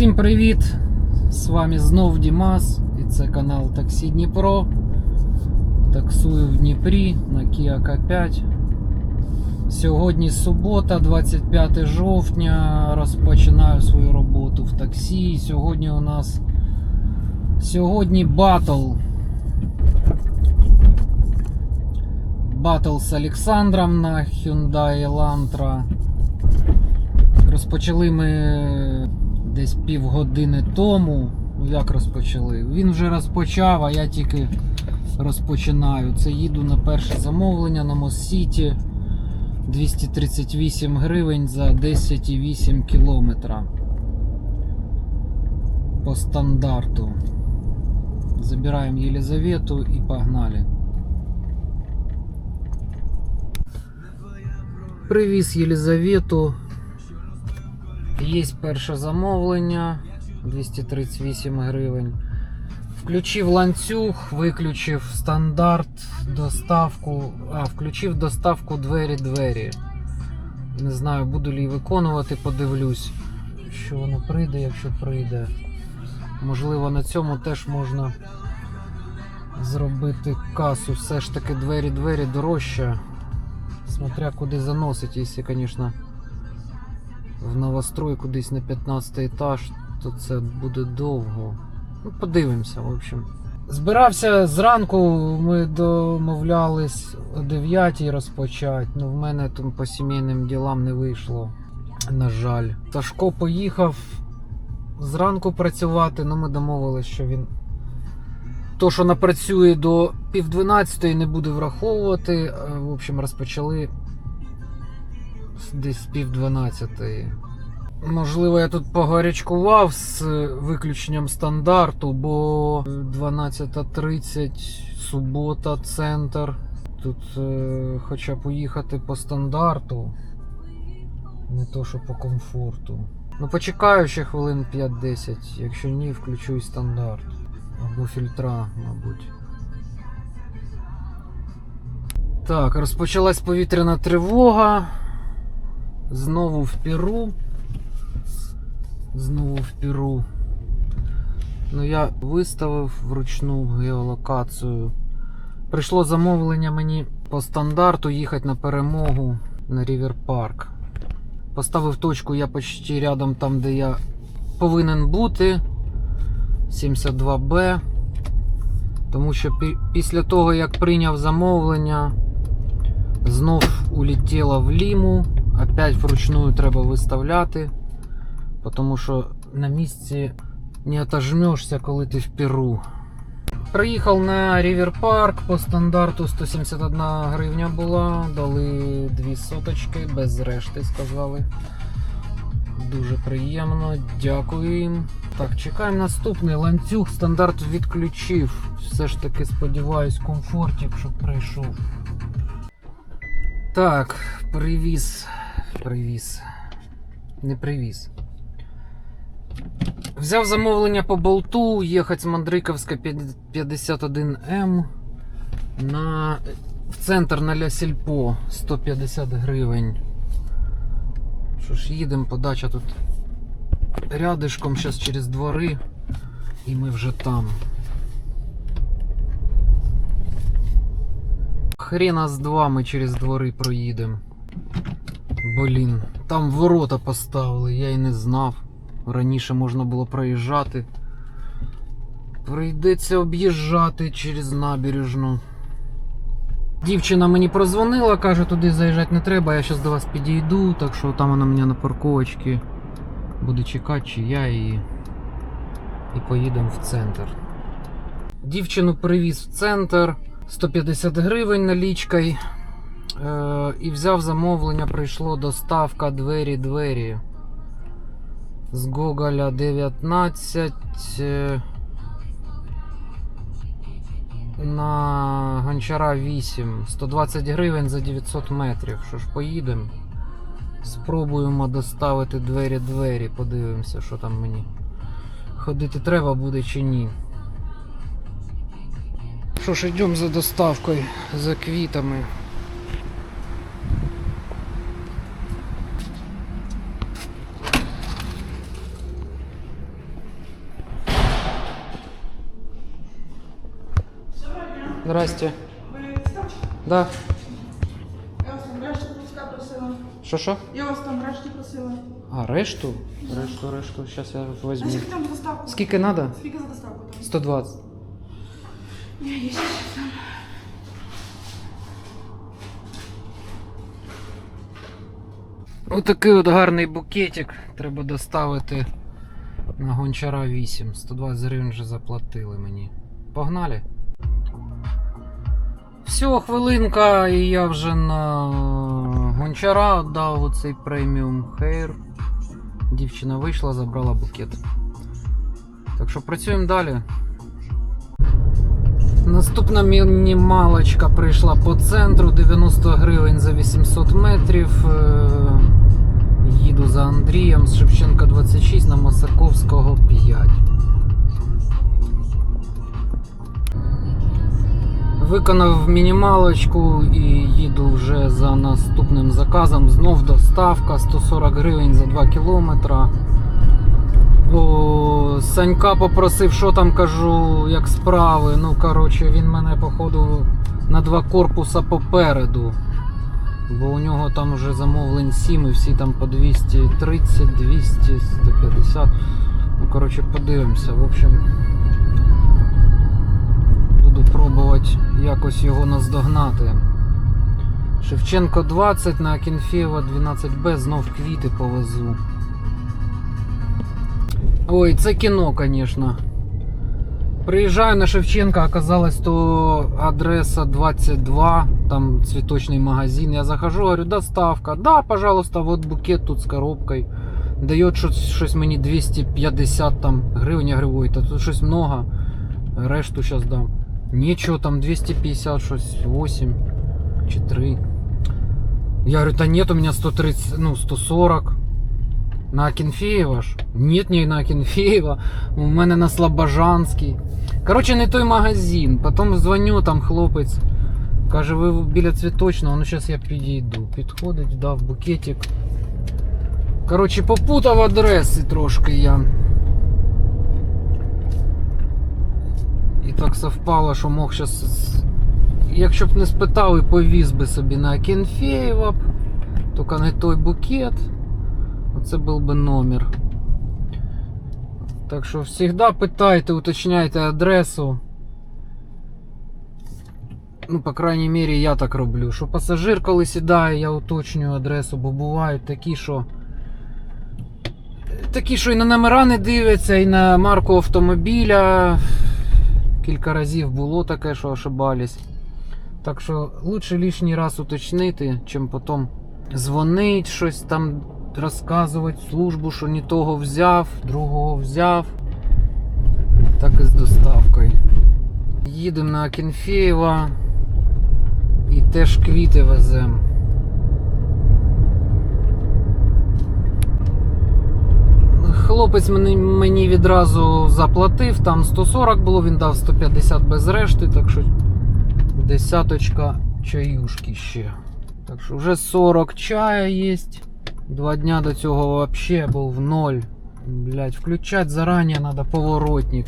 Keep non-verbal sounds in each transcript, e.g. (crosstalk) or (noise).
Всім привіт! З вами знов Дімас і це канал Таксі Дніпро. Таксую в Дніпрі на Kia K5. Сьогодні субота, 25 жовтня. Розпочинаю свою роботу в таксі. Сьогодні у нас сьогодні батл. Батл з Олександром на Hyundai Elantra. Розпочали ми десь півгодини тому. Як розпочали? Він вже розпочав, а я тільки розпочинаю. Це їду на перше замовлення на Моссіті. 238 гривень за 10,8 кілометра. По стандарту. Забираємо Єлизавету і погнали. Привіз Єлизавету. Є перше замовлення 238 гривень. Включив ланцюг, виключив стандарт, доставку. А, включив доставку двері-двері. Не знаю, буду ли виконувати, подивлюсь, що воно прийде, якщо прийде. Можливо, на цьому теж можна зробити касу. Все ж таки двері-двері дорожче. Смотря куди заносить, якщо, звісно в новострой кудись на 15 етаж, то це буде довго. Ну, подивимося, в общем. Збирався зранку, ми домовлялись о 9 розпочати. Ну, в мене там по сімейним ділам не вийшло. На жаль. Сашко поїхав зранку працювати, ну ми домовились, що він. То, що напрацює до пів 12 не буде враховувати. Е, В общем, розпочали десь пів 12. Можливо, я тут погарячкував з виключенням стандарту, бо 12.30 субота, центр. Тут е, хоча поїхати по стандарту, не то, що по комфорту. Ну, почекаю ще хвилин 5-10, якщо ні, включу і стандарт. Або фільтра, мабуть. Так, розпочалась повітряна тривога. Знову в Перу. Знову в Перу. Ну, я виставив вручну геолокацію. Прийшло замовлення мені по стандарту їхати на перемогу на Рівер Парк. Поставив точку я почти рядом там, де я повинен бути. 72Б. Тому що пі- після того, як прийняв замовлення, знов улетіла в Ліму. Опять вручную треба виставляти. Тому що на місці не отожмешся, коли ти в Перу. Приїхав на Рівер Парк по стандарту 171 гривня була, дали дві соточки без решти, сказали. Дуже приємно, дякую їм. Так, чекаємо наступний ланцюг. Стандарт відключив. Все ж таки сподіваюсь, комфортик, щоб прийшов. Так, привіз. Привіз. Не привіз. Взяв замовлення по болту, їхати з Мандриковська 51М на в центр на Ля Сільпо 150 гривень. Що ж, їдемо, подача тут рядишком, зараз через двори, і ми вже там. Хрена з два ми через двори проїдемо. Блін, там ворота поставили, я й не знав. Раніше можна було проїжджати. Прийдеться об'їжджати через набережну. Дівчина мені прозвонила, каже, туди заїжджати не треба, я зараз до вас підійду, так що там вона мене на парковочці буде чекати, чи я її. І поїдемо в центр. Дівчину привіз в центр 150 гривень налічкою. Е, і взяв замовлення, прийшло доставка двері-двері. З Гоголя 19 е, на Гончара 8. 120 гривень за 900 метрів. Що ж, поїдемо. Спробуємо доставити двері-двері. Подивимося, що там мені. Ходити треба буде чи ні. Що ж, йдемо за доставкою, за квітами. Здрасте. Ви? Да. Я вас там решті куска просила. Що що? Я вас там решті просила. А, решту? Решту, решту. Зараз я А візьму. скільки там за доставку? Скільки треба? Скільки за доставку там? 120. Ні, є ще там. Отакий от гарний букетик треба доставити на гончара 8. 120 гривень вже заплатили мені. Погнали. Все, хвилинка, і я вже на гончара дав оцей преміум хейр. Дівчина вийшла, забрала букет. Так що працюємо далі. Наступна мінімалочка прийшла по центру 90 гривень за 800 метрів. Е, Їду за Андрієм з Шевченка 26 на Масаковського 5. Виконав мінімалочку і їду вже за наступним заказом. Знов доставка 140 гривень за 2 кілометра. О, Санька попросив, що там кажу, як справи. Ну, коротше, він мене, походу, на два корпуса попереду. Бо у нього там вже замовлень 7 і всі там по 230, 200, 150. Ну, коротше, подивимося. В общем, буду пробувати якось його наздогнати. Шевченко 20 на Акінфєва 12Б знов квіти повезу. Ой, це кіно, звісно. Приїжджаю на Шевченка, оказалось, то адреса 22, там цветочный магазин. Я захожу, говорю, доставка. Да, пожалуйста, вот букет тут с коробкой. Дает щось, щось мені 250 там гривень. Я говорю, ой, та тут щось много. Решту зараз дам. Нічого там 250, щось 8 чи 3. Я говорю, та нет, у меня 130, ну 140. На Акінфєєва ж? Нет, не на Акінфєєва. У мене на Слобожанській. Коротше, не той магазин. Потім дзвоню, там хлопець. Каже, ви біля цвіточного, ну зараз я підійду. Підходить, дав букетик. Коротше, попутав адреси трошки я. І так совпало, що мог зараз. Якщо б не спитав і повіз би собі на Акінфєєва, тільки не той букет. Оце був би номер. Так що завжди питайте, уточняйте адресу. Ну, по крайній мірі, я так роблю. Що пасажир, коли сідає, я уточнюю адресу, бо бувають такі, що. Такі, що і на номера не дивляться, і на марку автомобіля. Кілька разів було таке, що ошибались. Так що лучше лишній раз уточнити, чим потім дзвонить щось там розказувати службу, що не того взяв, другого взяв. Так і з доставкою. Їдемо на Акінфєєва і теж квіти веземо. Хлопець мені, відразу заплатив, там 140 було, він дав 150 без решти, так що десяточка чаюшки ще. Так що вже 40 чая є. Два дня до цього взагалі був в ноль. Блять, включать зарані треба поворотник.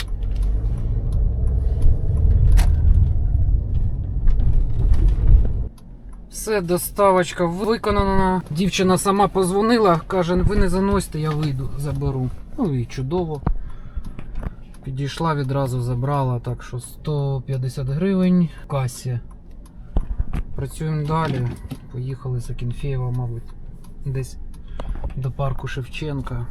Все, доставочка виконана. Дівчина сама позвонила, каже, ви не заносьте, я вийду, заберу. Ну і чудово. Підійшла відразу, забрала, так що 150 гривень в касі. Працюємо далі. Поїхали з Акінфєєва, мабуть, десь до парку Шевченка.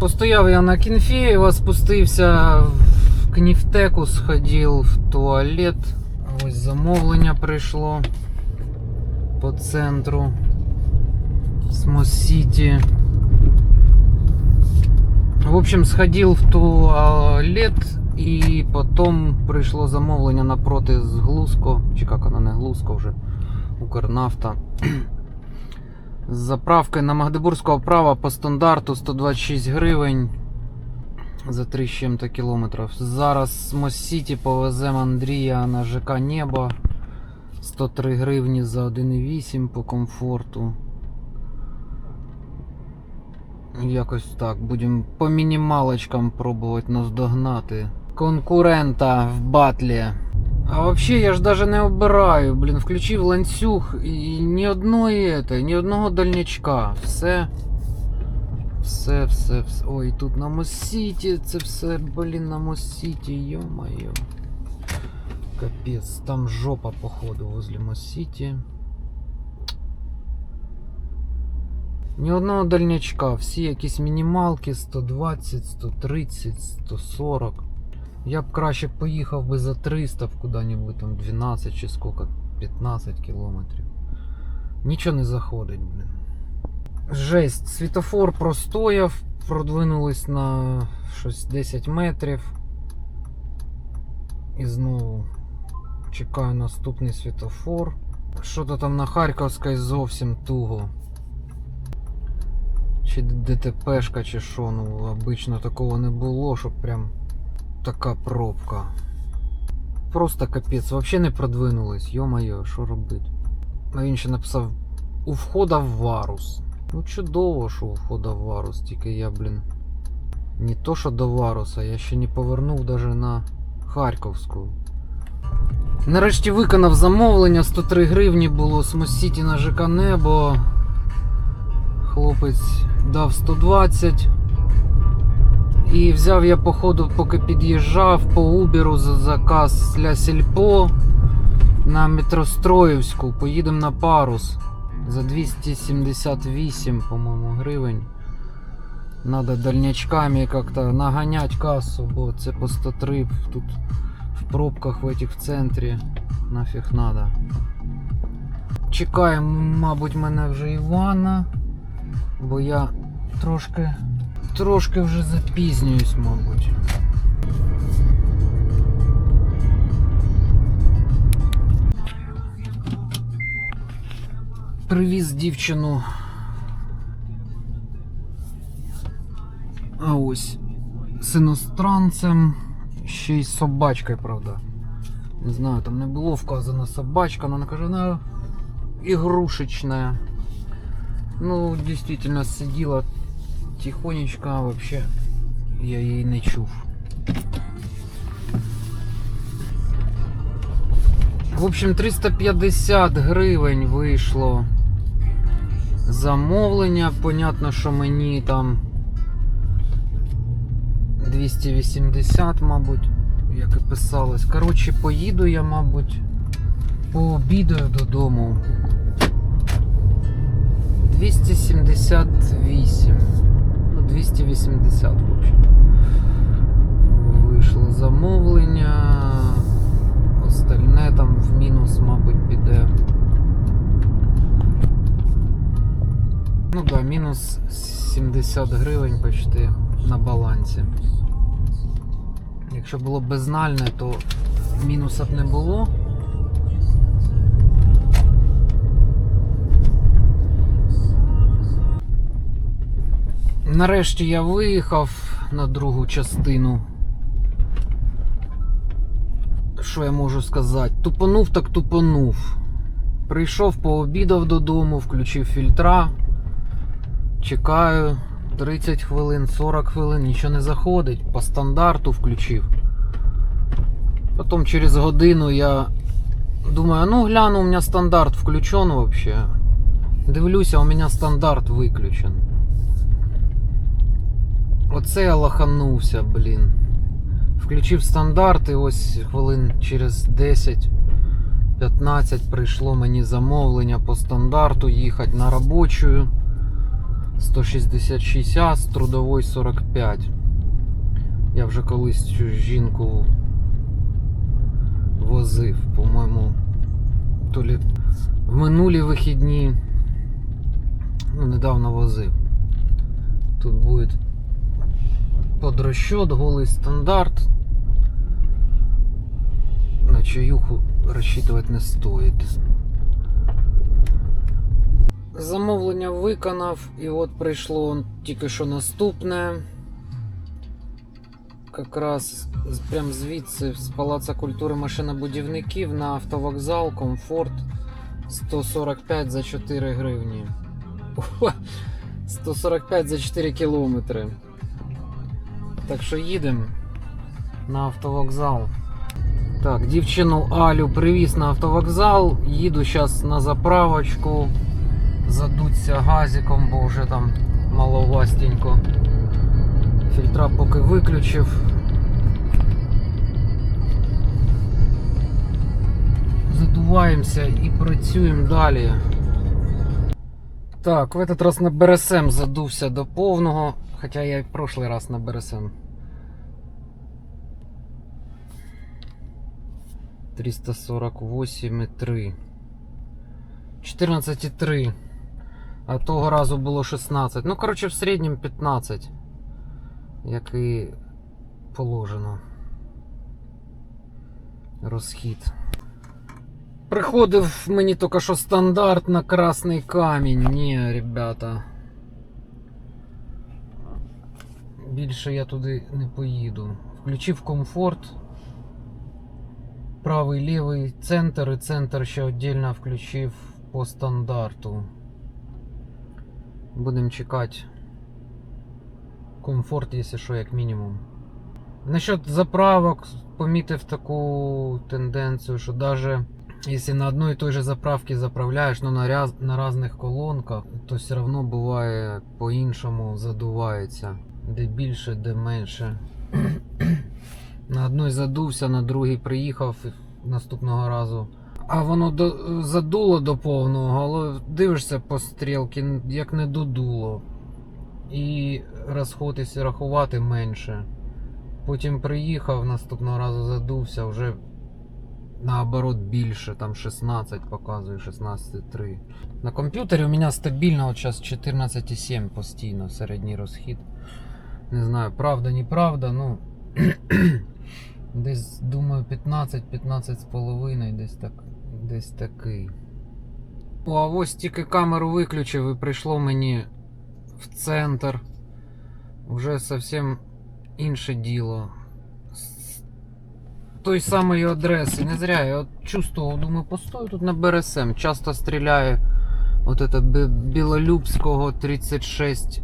Постояв я на Кінфєєва, спустився в Кнівтеку, сходив в туалет. Ось замовлення прийшло по центру з Мос-Сіті. В общем, сходил в туалет и потом пришло замовлення напроти з Глузко, чи як вона не Глузко вже, Укрнафта. (clears throat) З заправкою на Магдебурзького права по стандарту 126 гривень за 3 з чим-то кілометрів. Зараз з Мос-Сіті повеземо Андрія на ЖК Небо 103 гривні за 1,8 по комфорту. Якось так. Будемо по мінімалочкам пробувати наздогнати конкурента в батлі. А вообще я ж даже не обираю, блін, включив ланцюг і ні одної ні одного дальнячка. Все. Все, все, все. Ой, тут на Мосіті, це все, блін, на Мосіті, йо-моє. Капець, там жопа, походу, возле Мосіті. Ні одного дальнячка, всі якісь мінімалки 120, 130, 140. Я б краще поїхав би за 300 в куди-небудь там 12 чи сколько, 15 кілометрів. Нічого не заходить, блін. Жесть, світофор простояв, продвинулись на щось 10 метрів. І знову чекаю наступний світофор. Що-то там на Харківській зовсім туго. Чи ДТПшка, чи що, ну обично такого не було, щоб прям така пробка. Просто капець, взагалі не продвинулись, йо-моє, що робити? А він ще написав у входа в Варус. Ну чудово, що у входа в Варус, тільки я, блін. Не то, що до Варуса, я ще не повернув даже на Харківську. Нарешті виконав замовлення, 103 гривні було з Мосіті на ЖК Небо. Хлопець дав 120. І взяв я, походу, поки під'їжджав по Уберу за заказ для Сільпо на метростроївську. Поїдемо на парус за 278, по-моєму, гривень. Надо дальнячками как-то нагонять кассу, бо це по 103 тут в пробках в этих в центрі. Нафіг надо. Чекаємо, мабуть, мене вже Івана, бо я трошки трошки вже запізнююсь, мабуть. Привіз дівчину. А ось з ще й з собачкою, правда. Не знаю, там не було вказано собачка, но вона каже, вона ігрушечна. Ну, действительно, сиділа тихонечко, а вообще я її не чув. В общем, 350 гривень вийшло замовлення. Понятно, що мені там 280, мабуть, як і писалось. Коротше, поїду я, мабуть, пообідаю додому. 278. Ну, 280, в общем. Вийшло замовлення. Остальне там в мінус, мабуть, піде. Ну да, мінус 70 гривень почти на балансі. Якщо було безнальне, то мінуса б не було. Нарешті я виїхав на другу частину. Що я можу сказати? Тупанув так тупанув. Прийшов, пообідав додому, включив фільтра. Чекаю 30 хвилин, 40 хвилин, нічого не заходить. По стандарту включив. Потім через годину я думаю, ну гляну, у мене стандарт включен вообще. Дивлюся, у мене стандарт виключен. Оце я лоханувся, блін. Включив стандарт і ось хвилин через 10-15 прийшло мені замовлення по стандарту їхати на робочу 166 А з трудової 45. Я вже колись цю жінку возив, по-моєму, то лі в минулі вихідні. Ну, недавно возив. Тут буде под расчет, голый стандарт. На чаюху рассчитывать не стоїть. Замовлення виконав, і от прийшло тільки що наступне. Якраз прям звідси з Палаца культури машинобудівників на автовокзал Комфорт 145 за 4 гривні. (laughs) 145 за 4 кілометри. Так що їдемо на автовокзал. Так, дівчину Алю привіз на автовокзал. Їду зараз на заправочку. Задуться газиком, бо вже там маловастенько. Фільтра поки виключив. Задуваємося і працюємо далі. Так, в этот раз на БРСМ задувся до повного, хоча я і в прошлий раз на БРСМ. 348,3. 14,3. А того разу було 16. Ну, коротше, в середньому 15. Як і положено. Розхід. Приходив мені тільки що стандарт на красний камінь. Ні, ребята. Більше я туди не поїду. Включив комфорт. Правий, лівий центр і центр ще віддільно включив по стандарту. Будемо чекати. Комфорт, якщо що, як мінімум. Насчет заправок помітив таку тенденцію, що даже если на одной и той же заправке заправляешь, но на, ряз, на разных колонках, то все равно буває по-іншому задувається. Де більше, де менше. (clears throat) на одной задувся, на другій приїхав наступного разу. А воно до, задуло до повного, але дивишся по стрілки, як не додуло. І розход, якщо рахувати менше. Потім приїхав, наступного разу задувся, вже наоборот більше, там 16 показує, 16,3. На комп'ютері у мене стабільно от зараз 14,7 постійно середній розхід. Не знаю, правда, неправда, ну (clears throat) десь думаю 15, 15 з половиною, десь так, десь такий. О, а ось тільки камеру виключив і прийшло мені в центр. Вже зовсім інше діло. Той самої адреси. Не зря я чувствував, думаю, постою тут на БРСМ. Часто стріляє от это Білолюбського 36,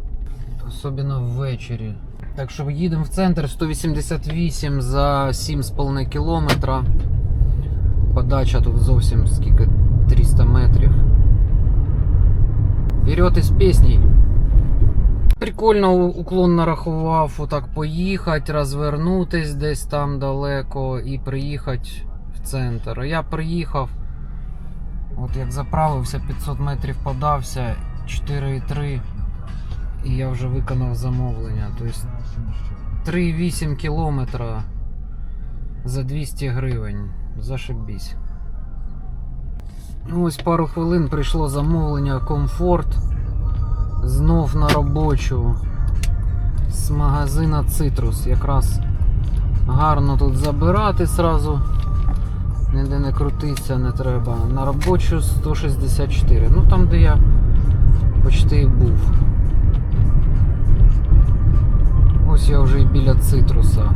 особливо ввечері. Так що їдемо в центр 188 за 7,5 кілометра. Подача тут зовсім скільки 300 метрів. Вперед із пісней. Прикольно уклон нарахував, отак поїхати, розвернутись десь там далеко і приїхати в центр. Я приїхав, от як заправився, 500 метрів подався, 4,3 і я вже виконав замовлення. Тобто 3,8 кілометра за 200 гривень. Зашибісь. Ну, Ось пару хвилин прийшло замовлення комфорт. Знов на робочу з магазина Citrus. Якраз гарно тут забирати сразу. Ніде не крутитися не треба. На робочу 164. Ну там, де я почти і був. Ось я вже і біля цитруса.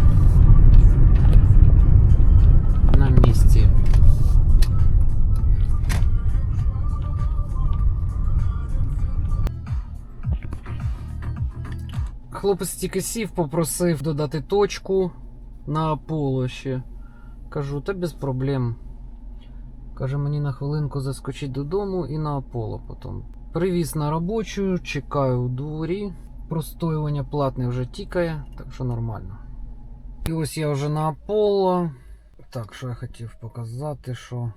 На місці. Хлопець тільки сів, попросив додати точку на Аполло ще. Кажу, та без проблем. Каже, мені на хвилинку заскочить додому і на Аполло потім. Привіз на робочу, чекаю у дворі. Простоювання платне вже тікає, так що нормально. І ось я вже на Аполло. Так, що я хотів показати, що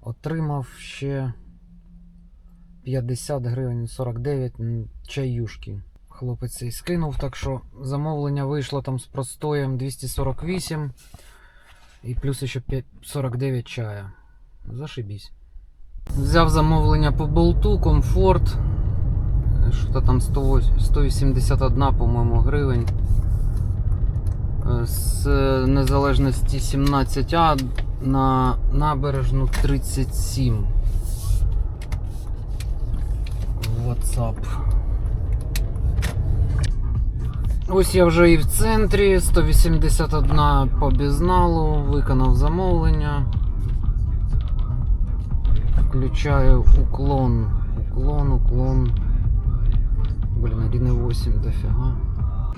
отримав ще 50 гривень 49 м, чаюшки. Хлопець цей скинув, так що замовлення вийшло там з простоєм 248 і плюс ще 49 чая. Зашибісь. Взяв замовлення по болту, комфорт. Що там 100 181, по-моєму, гривень. З незалежності 17А на набережну 37. WhatsApp. Ось я вже і в центрі, 181 по безналу, виконав замовлення. Включаю уклон, уклон, уклон. Блін, 1,8 дофіга.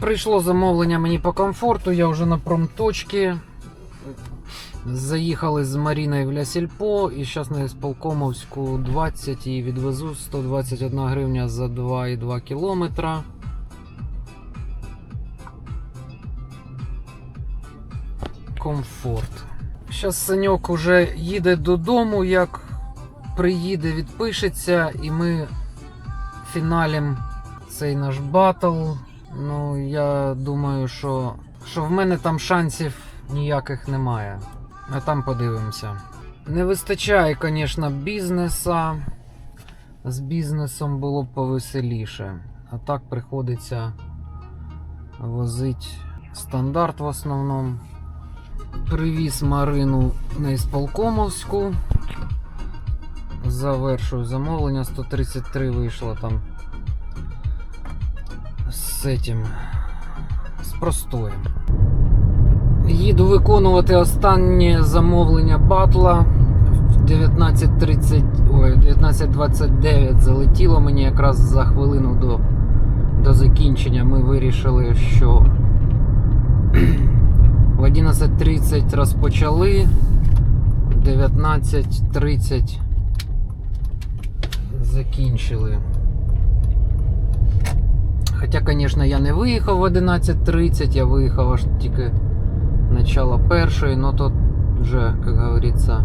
Прийшло замовлення мені по комфорту, я вже на промточці. Заїхали з Маріною в Лясільпо і зараз на Ісполкомовську 20 і відвезу 121 гривня за 2,2 кілометра. Комфорт. Зараз Саньок уже їде додому, як приїде, відпишеться, і ми фіналім цей наш батл. Ну, я думаю, що, що в мене там шансів ніяких немає. А там подивимося. Не вистачає, звісно, бізнеса. З бізнесом було б повеселіше. А так приходиться возити стандарт в основному. Привіз Марину на Ісполкомовську. Завершую замовлення. 133 вийшло там з цим. З простоєм. Їду виконувати останнє замовлення батла. В 19.30, ой, 19.29 залетіло мені якраз за хвилину до, до закінчення. Ми вирішили, що в 11.30 розпочали, в 19.30 закінчили. Хоча, звісно, я не виїхав в 11.30, я виїхав аж тільки начало першої, но то вже, як говориться,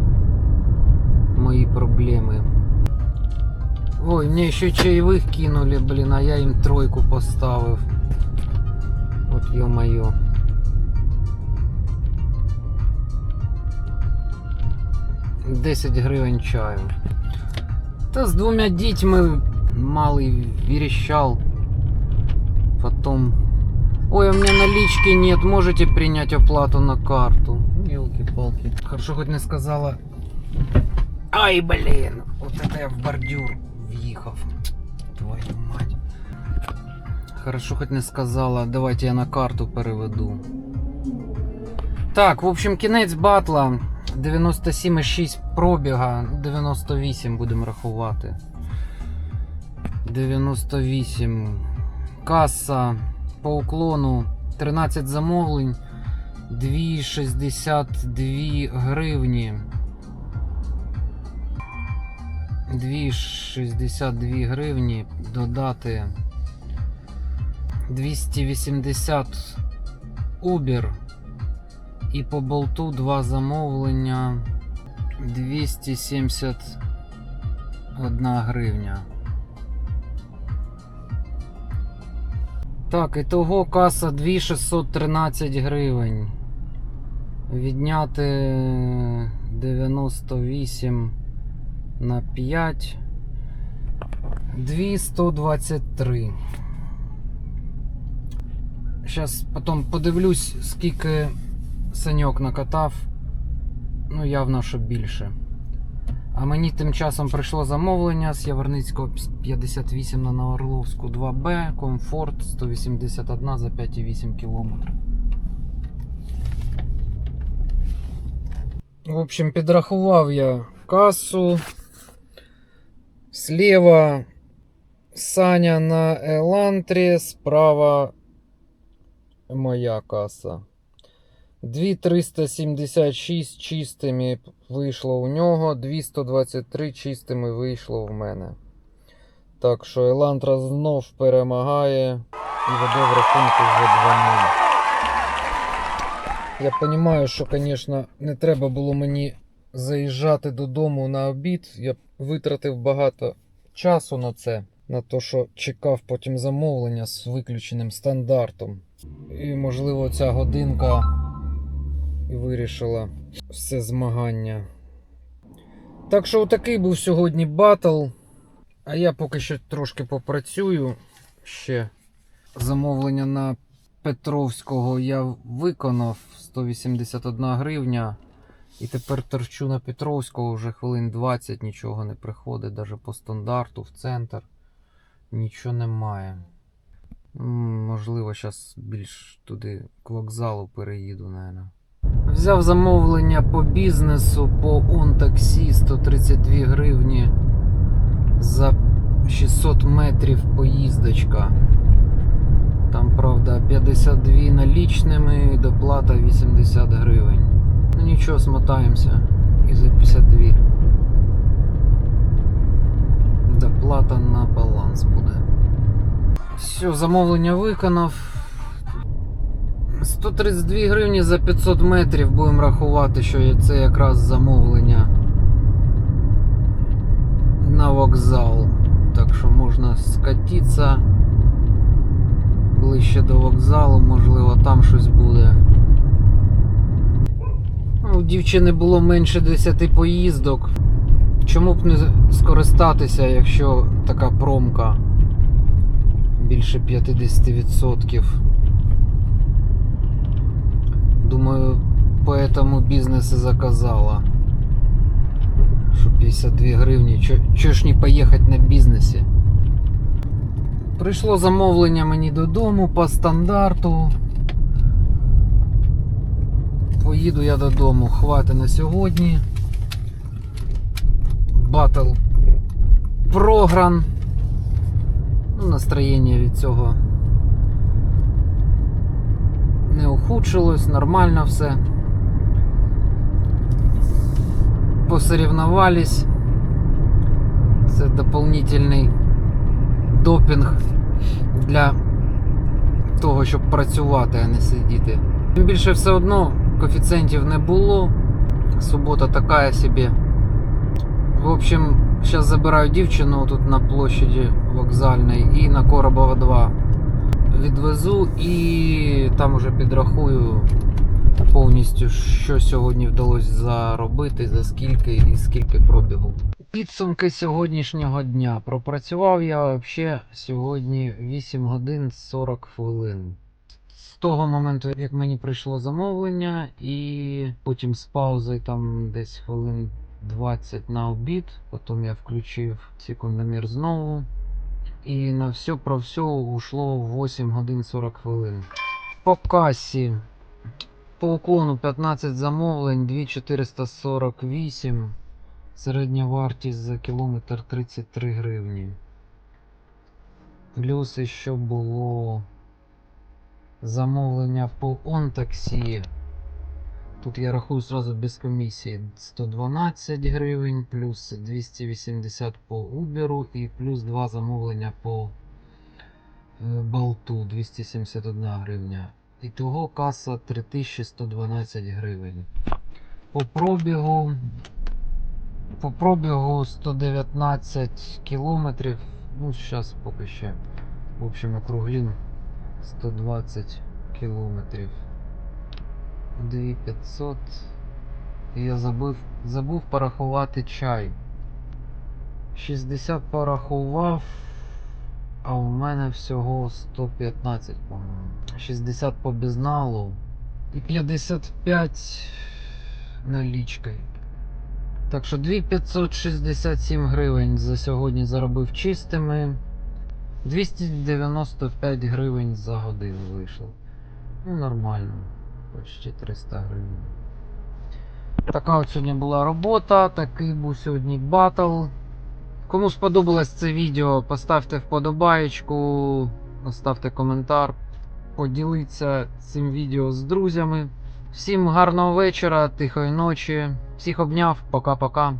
мої проблеми. Ой, мне ще чаевых кинули, блін, а я їм тройку поставив. От ё-моё. Десять гривень чаю. Та з двома дітьми малий верещал. Потом... Ой, у меня налички нет, можете принять оплату на карту? Елки-палки. Хорошо, хоть не сказала. Ай, блин! Вот это я в бордюр въехав. Твою мать. Хорошо, хоть не сказала. Давайте я на карту переведу. Так, в общем, кінець батла. 97,6 пробіга. 98 будемо рахувати. 98. Каса по уклону 13 замовлень, 2,62 гривні. 2,62 гривні додати 280 Uber і по болту два замовлення 271 гривня. Так, ітого каса 2613 гривень. Відняти 98 на 5. 223. Зараз потім подивлюсь, скільки саньок накатав. Ну, явно, що більше. А мені тим часом прийшло замовлення з Яворницького 58 на Новоорловську 2Б, комфорт 181 за 5,8 км. В общем, підрахував я касу. Слева Саня на Елантрі, справа моя каса. 2376 чистими вийшло у нього, 223 чистими вийшло в мене. Так що Елантра знов перемагає і веде в рахунку вже 2-0. Я розумію, що, звісно, не треба було мені заїжджати додому на обід. Я витратив багато часу на це, на те, що чекав потім замовлення з виключеним стандартом. І, можливо, ця годинка і вирішила все змагання. Так що такий був сьогодні батл. А я поки що трошки попрацюю ще. Замовлення на Петровського я виконав 181 гривня. І тепер торчу на Петровського вже хвилин 20, нічого не приходить, навіть по стандарту в центр. Нічого немає. Можливо, зараз більш туди к вокзалу переїду, наверное. Взяв замовлення по бізнесу по OnTaxi 132 гривні за 600 метрів поїздочка. Там, правда, 52 налічними, доплата 80 гривень. Ну нічого, смотаємося. І за 52. Доплата на баланс буде. Все, замовлення виконав. 132 гривні за 500 метрів будемо рахувати, що це якраз замовлення на вокзал. Так що можна скатитися ближче до вокзалу, можливо, там щось буде. Ну, У дівчини було менше 10 поїздок. Чому б не скористатися, якщо така промка більше 50%? Думаю, поэтому бизнес и заказала. Что 52 гривні. Чо, чо ж не поїхати на бізнесі? Прийшло замовлення мені додому по стандарту. Поїду я додому. Хватить на сьогодні. Батл програн. Ну, настроєння від цього не ухудшилось, нормально все. Посоревновались. Це дополнительний допінг для того, щоб працювати, а не сидіти. Тим більше все одно коефіцієнтів не було. Субота така собі. В общем, зараз забираю дівчину тут на площаді вокзальній і на Коробова 2 відвезу і там уже підрахую повністю, що сьогодні вдалося заробити, за скільки і скільки пробігу. Підсумки сьогоднішнього дня. Пропрацював я взагалі сьогодні 8 годин 40 хвилин. З того моменту, як мені прийшло замовлення, і потім з паузою там десь хвилин 20 на обід. Потім я включив секундомір знову. І на все про все ушло 8 годин 40 хвилин. По касі. По уклону 15 замовлень, 2448. Середня вартість за кілометр 33 гривні. Плюс ще було замовлення по онтаксі. Тут я рахую сразу без комісії 112 гривень, плюс 280 по Uber і плюс 2 замовлення по е, болту 271 гривня. Ітого каса 3112 гривень. По пробігу. По пробігу 119 кілометрів. Ну, зараз поки ще. В общем, округлін 120 кілометрів. 2500. І я забув, забув порахувати чай. 60 порахував, а у мене всього 115, по-моєму. 60 по безналу і 55 налічкою. Так що 2567 гривень за сьогодні заробив чистими. 295 гривень за годину вийшло. Ну, нормально. Почти 300 гривень. Така от сьогодні була робота, такий був сьогодні батл. Кому сподобалось це відео, поставте вподобаєчку, поставте коментар, поділіться цим відео з друзями. Всім гарного вечора, тихої ночі. Всіх обняв, пока-пока.